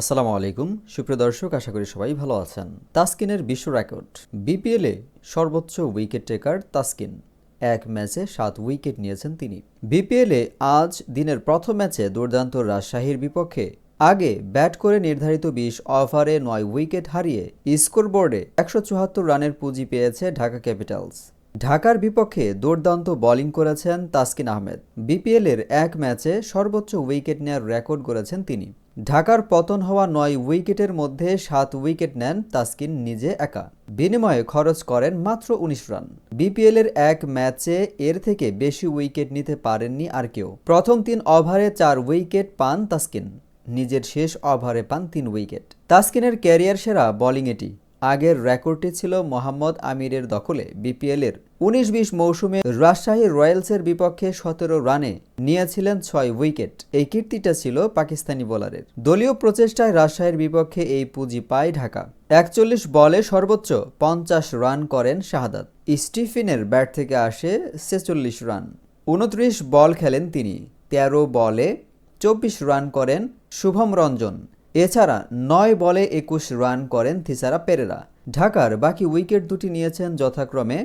আসসালামু আলাইকুম। সুপ্রিয় দর্শক, আশা করি সবাই ভালো আছেন। তাসকিনের বিশ্ব রেকর্ড। বিপিএলে সর্বোচ্চ উইকেট টেকার তাসকিন। এক ম্যাচে সাত উইকেট নিয়েছেন তিনি। বিপিএলে আজ দিনের প্রথম ম্যাচে দুর্দান্ত রাজশাহীর বিপক্ষে আগে ব্যাট করে নির্ধারিত বিশ ওভারে নয় উইকেট হারিয়ে স্কোরবোর্ডে একশো চুয়াত্তর রানের পুঁজি পেয়েছে ঢাকা ক্যাপিটালস। ঢাকার বিপক্ষে দুর্দান্ত বোলিং করেছেন তাসকিন আহমেদ। বিপিএলের এক ম্যাচে সর্বোচ্চ উইকেট নেওয়ার রেকর্ড করেছেন তিনি। ঢাকার পতন হওয়া নয় উইকেটের মধ্যে সাত উইকেট নেন তাসকিন নিজে একা। বিনিময়ে খরচ করেন মাত্র উনিশ রান। বিপিএলের এক ম্যাচে এর থেকে বেশি উইকেট নিতে পারেননি আর কেউ। প্রথম তিন ওভারে চার উইকেট পান তাসকিন। নিজের শেষ ওভারে পান তিন উইকেট। তাসকিনের ক্যারিয়ার সেরা বোলিং এটি। আগের রেকর্ডটি ছিল মোহাম্মদ আমিরের দখলে, বিপিএলের উনিশ বিশ মৌসুমে রাজশাহী রয়্যালসের বিপক্ষে সতেরো রানে নিয়েছিলেন ছয় উইকেট। এই কীর্তিটা ছিল পাকিস্তানি বোলারের। দলীয় প্রচেষ্টায় রাজশাহীর বিপক্ষে এই পুঁজি পায় ঢাকা। একচল্লিশ বলে সর্বোচ্চ পঞ্চাশ রান করেন শাহাদাত। স্টিফিনের ব্যাট থেকে আসে ছেচল্লিশ রান। উনত্রিশ বল খেলেন তিনি। তেরো বলে চব্বিশ রান করেন শুভম রঞ্জন। এছাড়া নয় বলে একুশ রান করেন থিসারা পেরেরা। ঢাকার বাকি উইকেট দুটি নিয়েছেন যথাক্রমে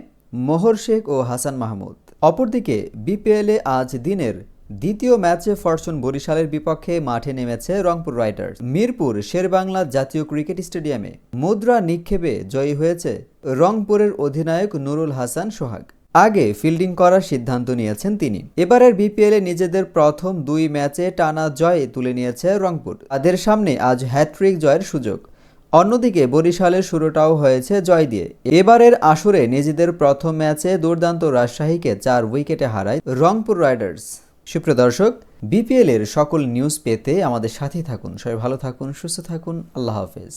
মোহর শেখ ও হাসান মাহমুদ। অপরদিকে বিপিএলে আজ দিনের দ্বিতীয় ম্যাচে ফরচুন বরিশালের বিপক্ষে মাঠে নেমেছে রংপুর রাইডার্স। মিরপুর শেরবাংলা জাতীয় ক্রিকেট স্টেডিয়ামে মুদ্রা নিক্ষেপে জয়ী হয়েছে রংপুরের অধিনায়ক নুরুল হাসান সোহাগ। আগে ফিল্ডিং করার সিদ্ধান্ত নিয়েছেন তিনি। এবারের বিপিএলে নিজেদের প্রথম দুই ম্যাচে টানা জয় তুলে নিয়েছে রংপুর। তাদের সামনে আজ হ্যাট্রিক জয়ের সুযোগ। অন্যদিকে বরিশালের শুরুটাও হয়েছে জয় দিয়ে। এবারের আসরে নিজেদের প্রথম ম্যাচে দুর্দান্ত রাজশাহীকে চার উইকেটে হারায় রংপুর রাইডার্স। সুপ্রিয় দর্শক বিপিএল এর সকল নিউজ পেতে আমাদের সাথেই থাকুন। সবাই ভালো থাকুন, সুস্থ থাকুন। আল্লাহ হাফেজ।